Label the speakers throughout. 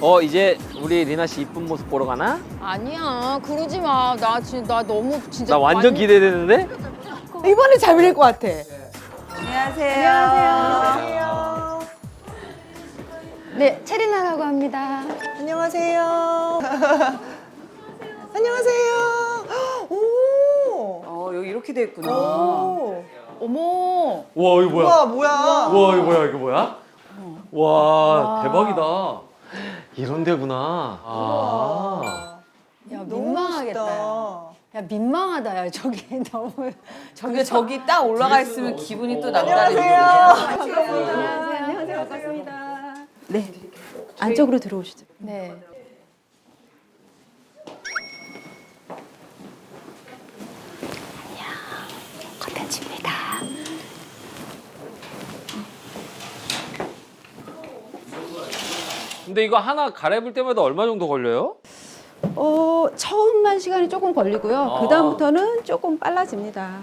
Speaker 1: 어 이제 우리 리나 씨 이쁜 모습 보러 가나?
Speaker 2: 아니야 그러지 마. 나 진짜 나 너무 진짜
Speaker 1: 나 완전
Speaker 2: 많이-
Speaker 1: 기대되는데?
Speaker 3: 이번에 잘 밀릴 것 같아.
Speaker 4: 안녕하세요. 안녕하세요.
Speaker 2: 네 체리나라고 합니다.
Speaker 4: 안녕하세요. 안녕하세요. 오.
Speaker 3: 어, 여기 이렇게 돼 있구나.
Speaker 4: 오.
Speaker 2: 어머.
Speaker 1: 와 이거 뭐야?
Speaker 4: 우와 뭐야?
Speaker 1: 와 이거 뭐야 이거 뭐야? 와 대박이다. 이런 데구나. 아.
Speaker 2: 야
Speaker 4: 너무
Speaker 2: 민망하겠다. 야.
Speaker 4: 멋있다.
Speaker 2: 야 민망하다 야 저기 너무
Speaker 3: 근데 저기 딱 올라가 있으면 기분이 또 남다르네.
Speaker 4: 안녕하세요.
Speaker 2: 안녕하세요 안녕하세요 반갑습니다.
Speaker 5: 네. 안쪽으로 들어오시죠.
Speaker 2: 네. 컨텐츠입니다.
Speaker 1: 근데 이거 하나 갈아입을 때마다 얼마 정도 걸려요?
Speaker 5: 어, 처음만 시간이 조금 걸리고요.
Speaker 1: 아.
Speaker 5: 그다음부터는 조금 빨라집니다.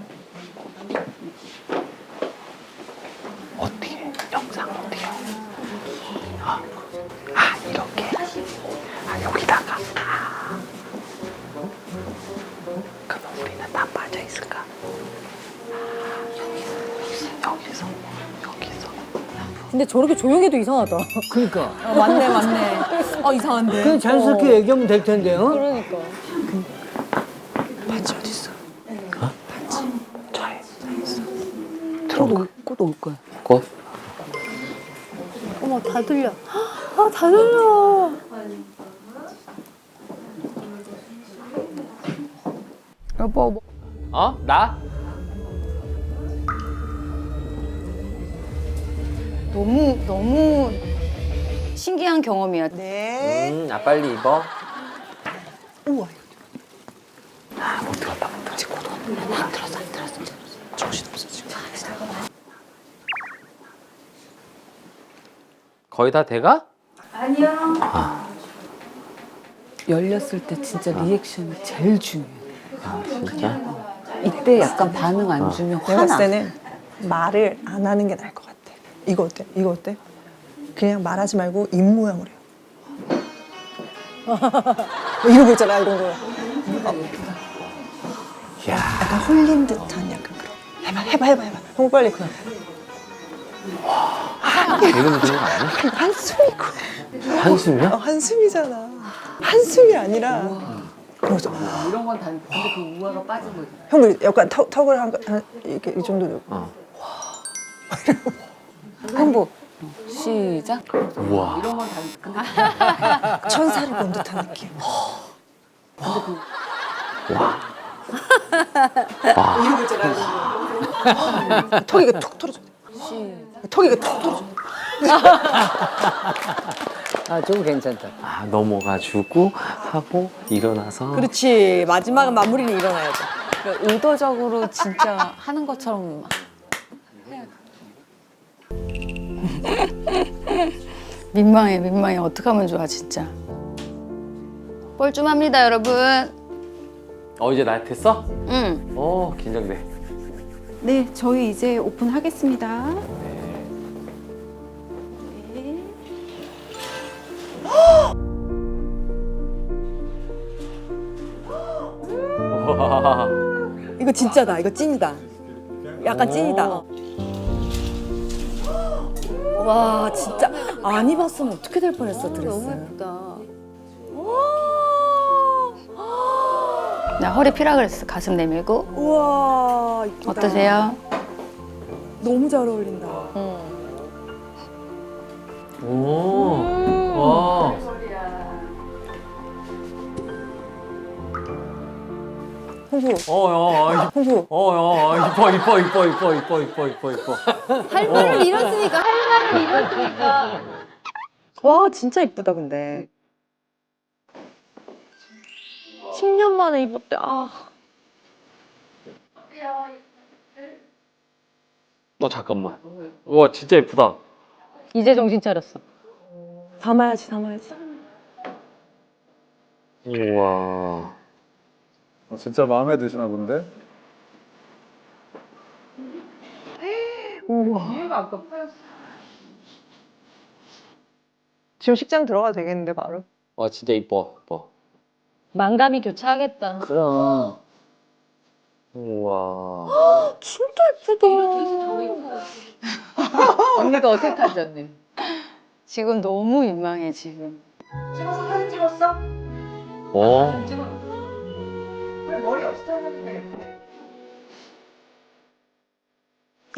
Speaker 2: 근데 저렇게 조용해도 이상하다.
Speaker 6: 그러니까
Speaker 2: 어, 맞네 맞네. 어 이상한데.
Speaker 6: 그냥 자연스럽게 얘기하면 될 텐데요.
Speaker 2: 그러니까.
Speaker 4: 반지 어디 있어?
Speaker 1: 차에.
Speaker 5: 곧올 거야.
Speaker 1: 꽃?
Speaker 2: 어머 다 들려. 아 다 들려. 여보 뭐.
Speaker 1: 어? 나?
Speaker 2: 너무 신기한 경험이야.
Speaker 4: 네.
Speaker 1: 음, 아 빨리 입어.
Speaker 4: 우와.
Speaker 1: 아, 못 들었다, 못 들었지. 못 들었어, 안 들었어, 안 들었어. 정신 없어, 지금. 거의 다 돼가?
Speaker 5: 열렸을 때 진짜 리액션이 제일 중요해.
Speaker 1: 아, 진짜?
Speaker 5: 이때 약간 반응 안 주면
Speaker 4: 내가
Speaker 5: 화나.
Speaker 4: 봤을 때는 말을 안 하는 게 나을 것 같아. 이거 어때? 이거 어때? 그냥 말하지 말고 입 모양으로 해요. 뭐 이런 거 있잖아, 이런 거.
Speaker 1: 야
Speaker 4: 약간 홀린 듯한 약간 그런. 해봐, 해봐, 해봐, 해봐. 형 빨리 그
Speaker 1: 이러면 되는 거 아니야?
Speaker 4: 한숨이고.
Speaker 1: 한숨이야?
Speaker 4: 어, 한숨이잖아. 한숨이 아니라. 그러죠.
Speaker 5: 이런 건 다. 근데 그 우아가 빠진 거지.
Speaker 4: 형 약간 턱, 턱을 한, 한 이렇게 이 정도.
Speaker 1: 어.
Speaker 5: 한복. 시작.
Speaker 1: 우와.
Speaker 5: 이런 건 다. 근데
Speaker 4: 천사를 본 듯한 느낌. 이런 거 있잖아. 턱이 이거 툭 털어져. 턱이 이거 툭 털어져.
Speaker 6: 아, 좀 괜찮다.
Speaker 1: 아, 넘어가지고 하고 일어나서.
Speaker 3: 그렇지. 마지막은 마무리는 일어나야 돼.
Speaker 5: 그러니까 의도적으로 진짜 하는 것처럼.
Speaker 2: 민망해 민망해 어떡 하면 좋아 진짜. 뻘쭘합니다 여러분.
Speaker 1: 어, 이제 나 됐어?
Speaker 2: 응.
Speaker 1: 어, 긴장돼.
Speaker 5: 네, 저희 이제 오픈하겠습니다.
Speaker 1: 와.
Speaker 3: 이거 진짜다. 이거 찐이다. 약간 찐이다. 와 진짜 안 입었으면 어떻게 될 뻔했어 드레스.
Speaker 2: 너무 예쁘다. 나 허리 피라 그랬어 가슴 내밀고
Speaker 3: 우와 이쁘다.
Speaker 2: 어떠세요?
Speaker 3: 너무 잘 어울린다.
Speaker 1: 오. 와. 어, 야,
Speaker 4: 홍구.
Speaker 1: 어, 야, 이뻐, 이뻐, 이뻐, 이뻐, 이뻐, 이뻐, 이뻐, 이뻐.
Speaker 2: 할 말을 잃었으니까 할 말을 잃었으니까.
Speaker 3: 와 진짜 이쁘다 근데. 10년 만에 입었대. 아.
Speaker 1: 어, 잠깐만. 와, 진짜 예쁘다.
Speaker 2: 이제 정신 차렸어.
Speaker 3: 담아야지 담아야지.
Speaker 1: 우와.
Speaker 7: 어, 진짜 마음에 드시나 본데?
Speaker 4: 지금 식장 들어가도 되겠는데 바로?
Speaker 1: 와 진짜 이뻐 이뻐.
Speaker 2: 망감이 교차하겠다.
Speaker 6: 그럼.
Speaker 1: 우와.
Speaker 5: 언니가 어색하셨네.
Speaker 2: 지금 너무 민망해 지금.
Speaker 1: 어.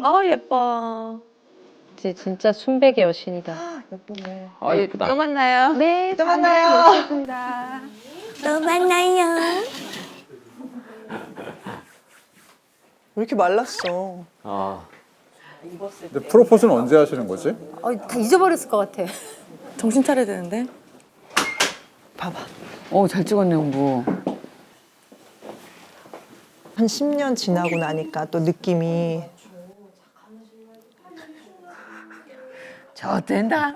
Speaker 3: 아 예뻐.
Speaker 2: 이제 진짜 순백의 여신이다.
Speaker 1: 아 이쁘다.
Speaker 2: 만나요. 네.
Speaker 4: 또 만나요.
Speaker 3: 또 만나요.
Speaker 4: 왜 이렇게 말랐어?
Speaker 1: 아.
Speaker 7: 근데 프로포즈는 언제 하시는 거지?
Speaker 2: 어, 다 잊어버렸을 것 같아.
Speaker 3: 정신 차려야 되는데.
Speaker 4: 봐봐.
Speaker 5: 어, 잘 찍었네, 공부.
Speaker 4: 한 10년 지나고 나니까 또 느낌이
Speaker 5: 저 된다.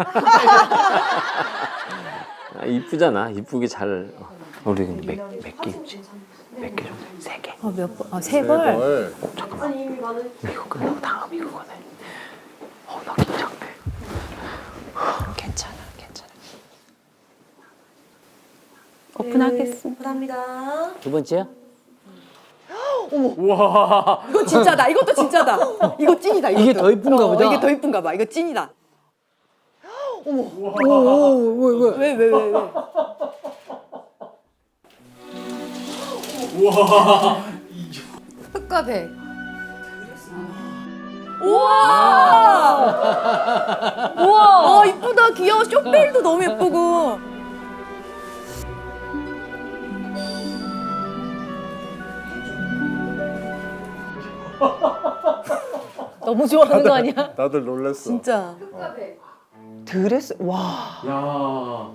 Speaker 1: 아, 이쁘잖아. 이쁘게 잘. 어. 우리 몇몇 개 입지? 몇 개 정도? 세 개.
Speaker 2: 어, 몇 번? 아,
Speaker 7: 세네
Speaker 2: 벌?
Speaker 7: 벌.
Speaker 1: 이거 끝나고 다음 이거거든. 어, 나 긴장돼.
Speaker 4: 괜찮아, 괜찮아.
Speaker 2: 오픈하겠습니다.
Speaker 6: 두 번째야?
Speaker 3: 이거 진짜다. 이것도 진짜다. 이거 찐이다.
Speaker 6: 이게
Speaker 3: 이것도.
Speaker 6: 더 이쁜가
Speaker 3: 어,
Speaker 6: 보다.
Speaker 3: 이게 더 이쁜가 봐. 이거 찐이다.
Speaker 6: 오, 왜, 왜?
Speaker 3: 왜 왜 왜 왜?
Speaker 2: 흑과 백.
Speaker 3: 우와! 우와! 어 이쁘다. 귀여워. 쇼페일도 너무 예쁘고.
Speaker 2: 너무 좋아하는 거 아니야?
Speaker 7: 다들 놀랬어.
Speaker 3: 진짜.
Speaker 4: 드레스 와
Speaker 1: 야.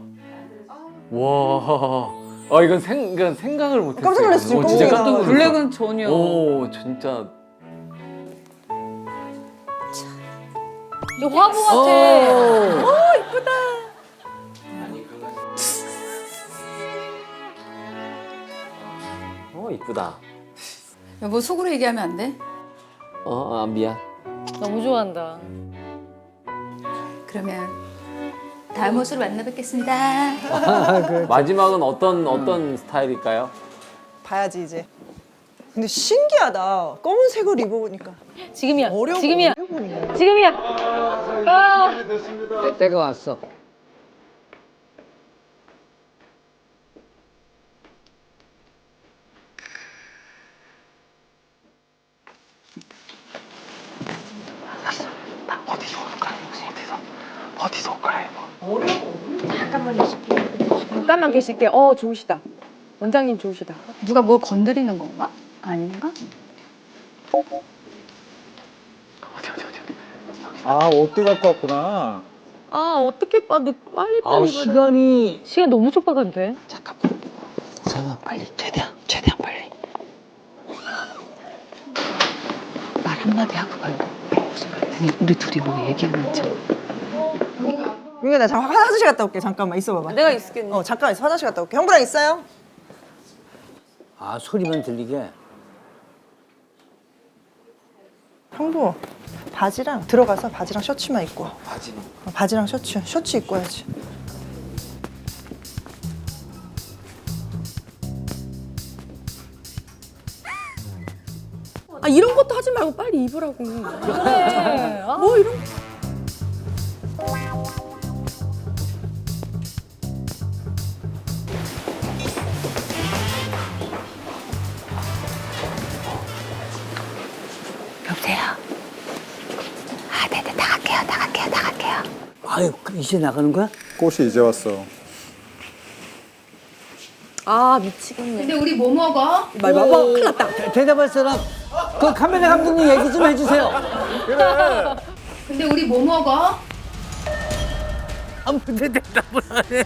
Speaker 1: 와. 아 이건 생 이건 생각을 못 했어.
Speaker 4: 깜짝 놀랐어, 지금
Speaker 1: 어, 진짜. 깜짝 놀랐어.
Speaker 5: 블랙은 전혀.
Speaker 1: 오 진짜.
Speaker 2: 저 화보 같아.
Speaker 1: 어 이쁘다.
Speaker 2: 여보 속으로 얘기하면 안 돼?
Speaker 1: 어 아, 미안.
Speaker 2: 너무 좋아한다. 그러면 다음 옷으로 만나 뵙겠습니다.
Speaker 1: 마지막은 어떤 어떤 스타일일까요?
Speaker 4: 봐야지 이제. 근데 신기하다. 검은색을 입어보니까
Speaker 2: 지금이야.
Speaker 4: 어려워.
Speaker 2: 지금이야. 지금이야. 아.
Speaker 6: 때- 때가 왔어.
Speaker 3: 계실 게. 어 좋으시다. 원장님 좋으시다.
Speaker 2: 누가 뭘 건드리는 건가? 아닌가?
Speaker 7: 아, 옷도 갖고 왔구나.
Speaker 3: 아 어떻게 빠? 너 빨리
Speaker 6: 아,
Speaker 3: 빨리.
Speaker 6: 시간이.
Speaker 2: 시간 너무 촉박한데?
Speaker 1: 우선은 빨리 최대한 최대한 빨리.
Speaker 5: 말 한마디 하고 가요. 아니, 우리 둘이 뭐 얘기하는지.
Speaker 4: 민규 나 잠깐 화장실 갔다 올게. 잠깐만 있어봐봐.
Speaker 3: 내가 있을게.
Speaker 4: 어 잠깐 있어. 화장실 갔다 올게. 형부랑 있어요?
Speaker 6: 아, 소리만 들리게.
Speaker 4: 형부 바지랑 들어가서 바지랑 셔츠만 입고. 바지는? 어, 바지랑 셔츠. 셔츠 입고 와야지.
Speaker 3: 아 이런 것도 하지 말고 빨리 입으라고.
Speaker 2: 그래. 아,
Speaker 3: 뭐 이런.
Speaker 5: 여
Speaker 6: 이제 나가는 거야?
Speaker 7: 꽃이 이제 왔어.
Speaker 3: 아 미치겠네.
Speaker 2: 근데 우리 뭐 먹어?
Speaker 3: 말 봐봐. 큰일 났다.
Speaker 6: 대- 대답할 사람. 그 카메라 감독님 얘기 좀 해주세요.
Speaker 2: 근데 우리 뭐 먹어?
Speaker 6: 아무데 대답을 안 해.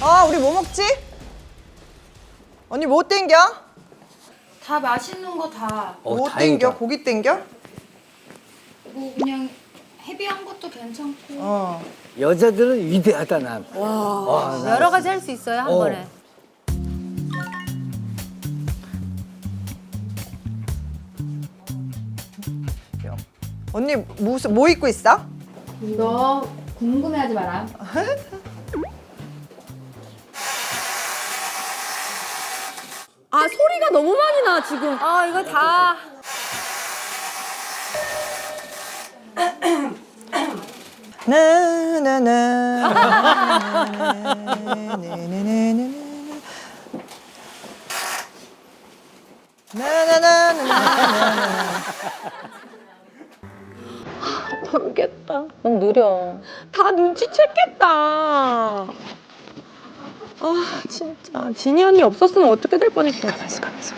Speaker 4: 아 우리 뭐 먹지? 언니 뭐 땡겨?
Speaker 2: 다 맛있는 거 다.
Speaker 6: 어,
Speaker 4: 뭐
Speaker 6: 다행이다.
Speaker 4: 땡겨? 고기 땡겨?
Speaker 2: 뭐 그냥 헤비한 것도 괜찮고.
Speaker 4: 어.
Speaker 6: 여자들은 위대하다, 난.
Speaker 2: 여러 가지 할 수 있어요 한
Speaker 6: 어.
Speaker 2: 번에.
Speaker 4: 언니 무슨 뭐 입고 있어?
Speaker 2: 이거 궁금해하지 마라.
Speaker 3: 아 소리가 너무 많이 나 지금. 아 이거 다.
Speaker 8: 모르겠다. 너무 느려. 다 눈치챘겠다. 아 진짜 진이 언니 없었으면 어떻게 될 뻔했어. 가만있어 가만있어.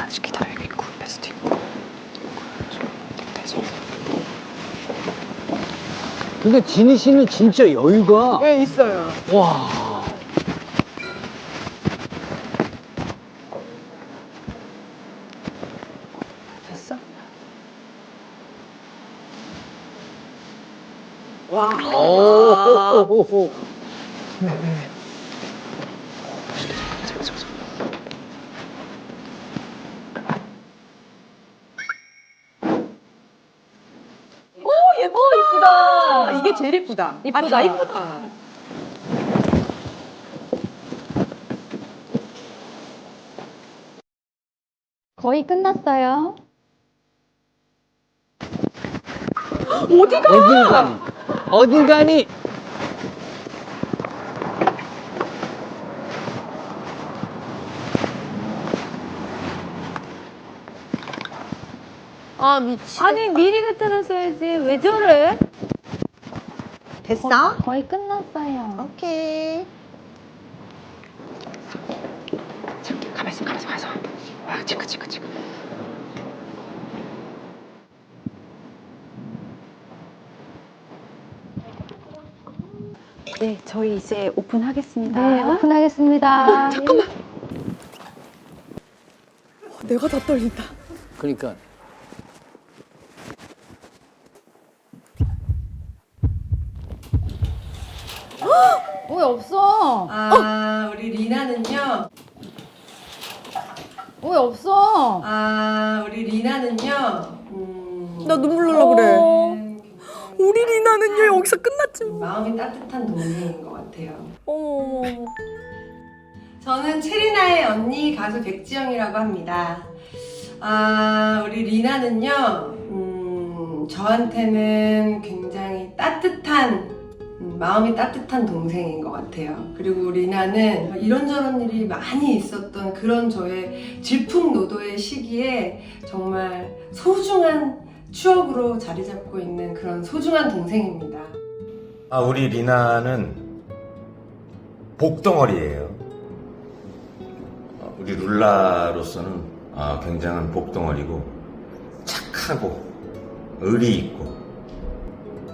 Speaker 8: 아직 기다리고 있고 베스트 있고.
Speaker 6: 근데 진희 씨는 진짜 여유가.
Speaker 8: 왜 있어요?
Speaker 6: 와.
Speaker 8: 됐어?
Speaker 6: 오. 오. 오.
Speaker 8: 예쁘다. 이게 제일 예쁘다. 이쁘다. 이쁘다.
Speaker 2: 거의 끝났어요.
Speaker 6: 어딘가니. 어딘가니.
Speaker 8: 아 미치.
Speaker 2: 아니 미리 갖다 놨어야지. 왜 저래?
Speaker 4: 됐어?
Speaker 2: 거의 끝났어요.
Speaker 4: 오케이.
Speaker 8: 가만 있어 가만 있어 가만 있어. 와 지크 지크 지크. 네, 저희 이제 오픈하겠습니다.
Speaker 2: 네, 오픈하겠습니다.
Speaker 3: 내가 다 떨린다.
Speaker 6: 그러니까.
Speaker 2: 왜 없어?
Speaker 9: 아, 우리 리나는요.
Speaker 2: 왜 없어?
Speaker 9: 아, 우리 리나는요. 음,
Speaker 3: 나 눈물 날라 그래.
Speaker 9: 어.
Speaker 3: 우리 리나는요 여기서 끝났지 뭐.
Speaker 9: 마음이 따뜻한 동생인 것 같아요.
Speaker 3: 어머 어머 어머.
Speaker 9: 저는 체리나의 언니 가수 백지영이라고 합니다. 아, 우리 리나는요. 음, 저한테는 굉장히 따뜻한 음, 마음이 따뜻한 동생인 것 같아요. 그리고 리나는 이런저런 일이 많이 있었던 그런 저의 질풍노도의 시기에 정말 소중한 추억으로 자리 잡고 있는 그런 소중한 동생입니다.
Speaker 10: 아, 우리 리나는 복덩어리예요. 어, 우리 룰라로서는 아, 굉장한 복덩어리고 착하고 의리 있고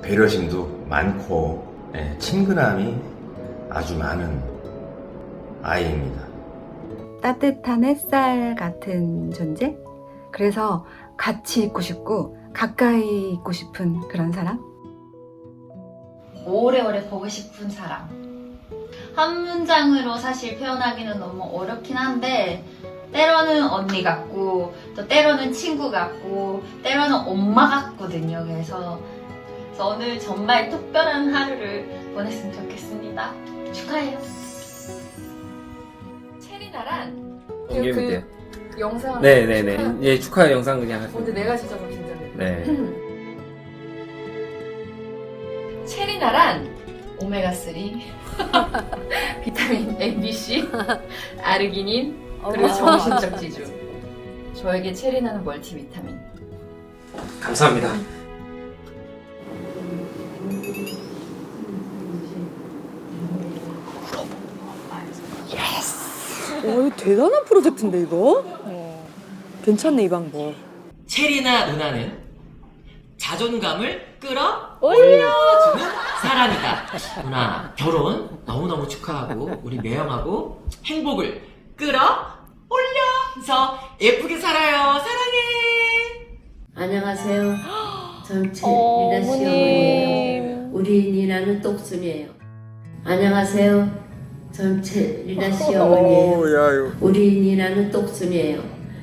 Speaker 10: 배려심도 많고 예, 친근함이 아주 많은 아이입니다.
Speaker 8: 따뜻한 햇살 같은 존재? 그래서 같이 있고 싶고 가까이 있고 싶은 그런 사람?
Speaker 11: 오래오래 보고 싶은 사람. 한 문장으로 사실 표현하기는 너무 어렵긴 한데, 때로는 언니 같고, 또 때로는 친구 같고, 때로는 엄마 같거든요. 그래서, 그래서 오늘 정말 특별한 하루를 보냈으면 좋겠습니다. 축하해요.
Speaker 12: 체리나란
Speaker 1: 공개면 돼요.
Speaker 12: 영상
Speaker 1: 네네네. 예, 축하 영상 그냥 하세요.
Speaker 12: 근데 내가 진짜 더 긴장돼.
Speaker 1: 네.
Speaker 12: 체리나란 오메가 3 비타민 A, B, C, 아르기닌 그리고 정신적 지주. 저에게 체리나는 멀티비타민.
Speaker 1: 감사합니다.
Speaker 3: 대단한 프로젝트인데 이거? 괜찮네 이 방법.
Speaker 12: 체리나 누나는 자존감을 끌어 올려주는 사람이다. 누나 결혼 너무너무 축하하고 우리 매형하고 행복을 끌어 올려서 예쁘게 살아요. 사랑해.
Speaker 11: 안녕하세요. 전
Speaker 3: 어,
Speaker 11: 리나 시어머니예요. 우리 니나는 똑순이에요. 안녕하세요. 전 리나 시어머니예요.
Speaker 13: 오, 야, 이거.
Speaker 11: 우리 니나는 똑순이에요.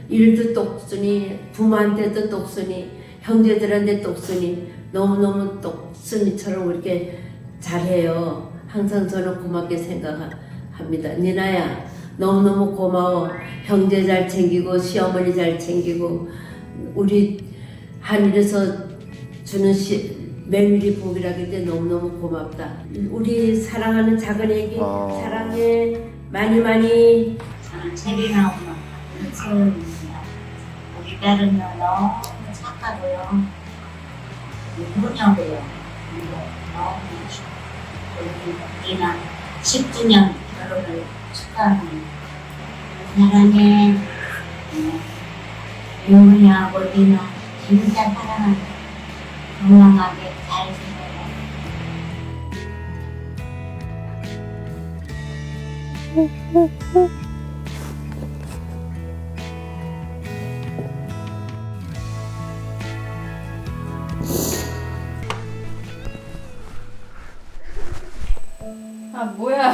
Speaker 11: 일도 똑순이, 부모한테도 똑순이, 형제들한테 똑순이,
Speaker 13: 너무너무 똑순이처럼 이렇게 잘해요. 항상 저는 고맙게 생각합니다. 니나야, 너무너무 고마워. 형제 잘 챙기고, 시어머니 잘 챙기고, 우리 하늘에서 주는 시, 매일이 복이라기 때문에 너무너무 고맙다. 우리 사랑하는 작은 애기,
Speaker 7: 아.
Speaker 13: 사랑해. 많이 많이.
Speaker 14: 저는 체리나 엄마 소연입니다. 우리 딸은요 너무 착하고요 그리고 너무 우리 리나 10주년 결혼을 축하합니다. 사랑해 유부녀하고 리나 진짜 사랑한다. 건강하게
Speaker 12: 아 뭐야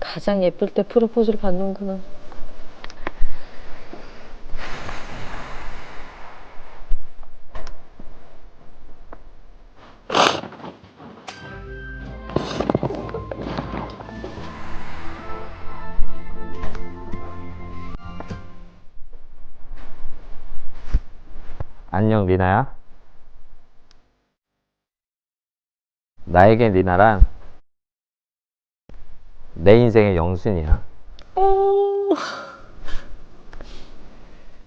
Speaker 1: 가장 예쁠 때 프로포즈를 받는구나.
Speaker 15: 안녕 리나야. 나에게 리나란 내 인생의 영순이야.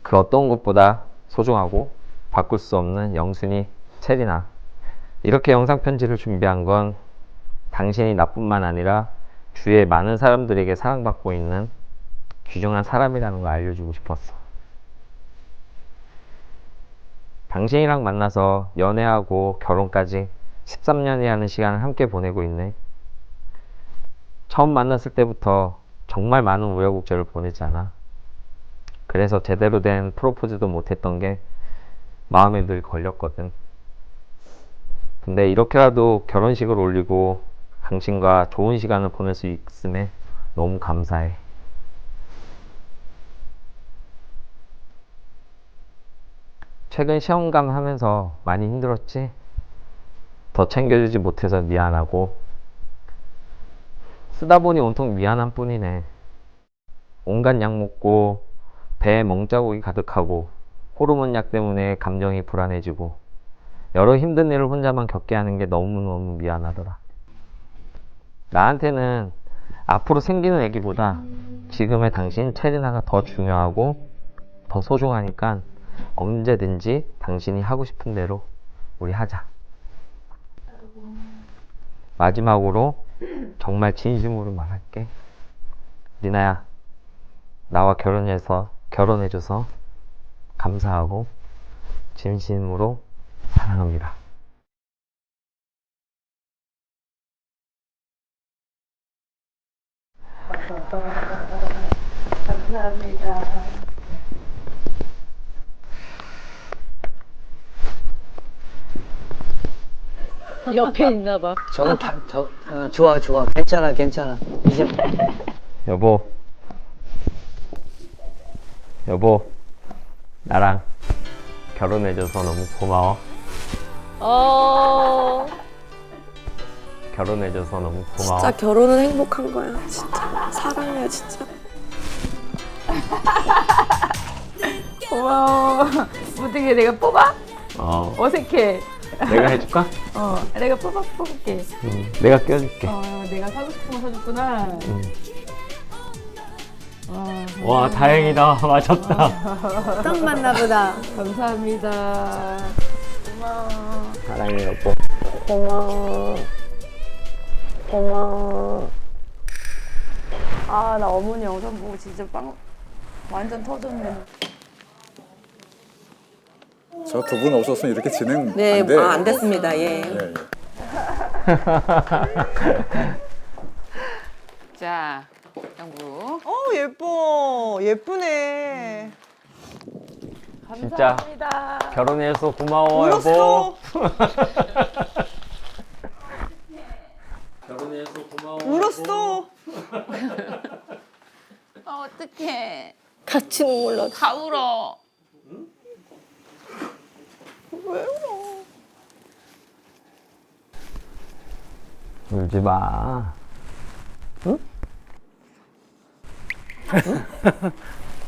Speaker 15: 그 어떤 것보다 소중하고 바꿀 수 없는 영순이 체리나. 이렇게 영상 편지를 준비한 건 당신이 나뿐만 아니라 주위의 많은 사람들에게 사랑받고 있는 귀중한 사람이라는 걸 알려주고 싶었어. 당신이랑 만나서 연애하고 결혼까지 13년이라는 시간을 함께 보내고 있네. 처음 만났을 때부터 정말 많은 우여곡절을 보냈잖아. 그래서 제대로 된 프로포즈도 못했던 게 마음에 늘 걸렸거든. 근데 이렇게라도 결혼식을 올리고 당신과 좋은 시간을 보낼 수 있음에 너무 감사해. 최근 시험감 하면서 많이 힘들었지? 더 챙겨주지 못해서 미안하고 쓰다 보니 온통 미안한 뿐이네. 온갖 약 먹고 배에 멍자국이 가득하고 호르몬 약 때문에 감정이 불안해지고 여러 힘든 일을 혼자만 겪게 하는 게 너무너무 미안하더라. 나한테는 앞으로 생기는 애기보다 지금의 당신 체리나가 더 중요하고 더 소중하니까 언제든지 당신이 하고 싶은 대로 우리 하자. 마지막으로 정말 진심으로 말할게. 리나야, 나와 결혼해서, 결혼해줘서 감사하고 진심으로 사랑합니다.
Speaker 3: 감사합니다.
Speaker 1: 옆에 있나 봐.
Speaker 6: 저는 다, 저, 어, 좋아, 좋아. 괜찮아, 괜찮아. 이제
Speaker 15: 여보, 여보, 나랑 결혼해줘서 너무 고마워.
Speaker 3: 어.
Speaker 15: 결혼해줘서 너무 고마워.
Speaker 3: 진짜 결혼은 행복한 거야. 진짜 사랑해 진짜.
Speaker 12: 고마워 어떻게 내가 뽑아?
Speaker 15: 어,
Speaker 12: 어색해
Speaker 15: 내가 해줄까?
Speaker 12: 어 내가 뽑아 뽑을게
Speaker 15: 응, 내가 껴줄게.
Speaker 12: 어 내가 사고 싶은 거 사줬구나
Speaker 15: 응.
Speaker 12: 어,
Speaker 15: 와, 다행이다. 맞았다.
Speaker 3: 딱 맞나 보다.
Speaker 12: 감사합니다 고마워
Speaker 15: 사랑해, 여보.
Speaker 3: 고마워. 고마워. 아, 나 어머니 영상 보고 진짜 빵 완전 터졌네.
Speaker 7: 저 두 분 없었으면 이렇게 진행
Speaker 4: 네,
Speaker 7: 안 돼.
Speaker 4: 아, 안 됐습니다. 예.
Speaker 7: 예, 예.
Speaker 1: 자, 양부.
Speaker 4: 어, 예뻐. 예쁘네.
Speaker 15: 진짜
Speaker 12: 감사합니다
Speaker 15: 결혼해서 고마워,
Speaker 4: 울었어.
Speaker 15: 여보. 결혼해서 고마워.
Speaker 4: 울었어.
Speaker 2: 아, 어떡해.
Speaker 3: 같이 눈물 나.
Speaker 2: 다 울어.
Speaker 15: 울지 마. 응?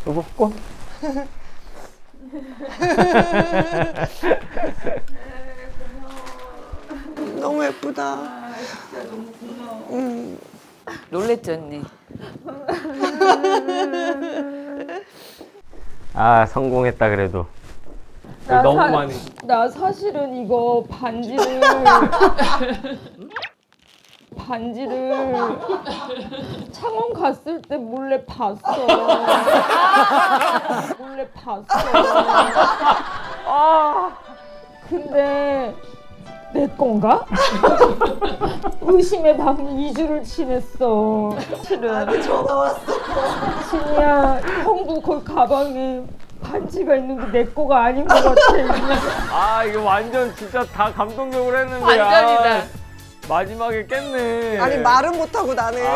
Speaker 15: 여보, 꼭.
Speaker 4: 너무 예쁘다. 음.
Speaker 1: 놀랬지 언니.
Speaker 15: 아, 성공했다, 그래도.
Speaker 16: 나
Speaker 15: 너무
Speaker 16: 사-
Speaker 15: 많이.
Speaker 16: 나 사실은 이거 반지를 반지를 창원 갔을 때 몰래 봤어. 몰래 봤어. 아 근데 내 건가? 의심의 밤이 2주를 지냈어. 실은.
Speaker 4: 나한테 전화 왔어.
Speaker 16: 진이야, 형도 거기 가방에 반지가 있는데 내 거가 아닌 것 같아.
Speaker 15: 아, 이거 완전 진짜 다 감동적으로 했는데.
Speaker 1: 반전이다.
Speaker 15: 아, 마지막에 깼네.
Speaker 4: 아니 말은 못하고 나는.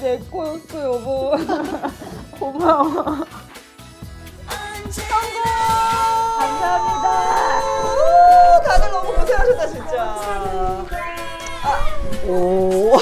Speaker 16: 내 거였어, 여보. 고마워. 감사합니다.
Speaker 4: 오, 다들 너무 고생하셨다 진짜. 아, 오.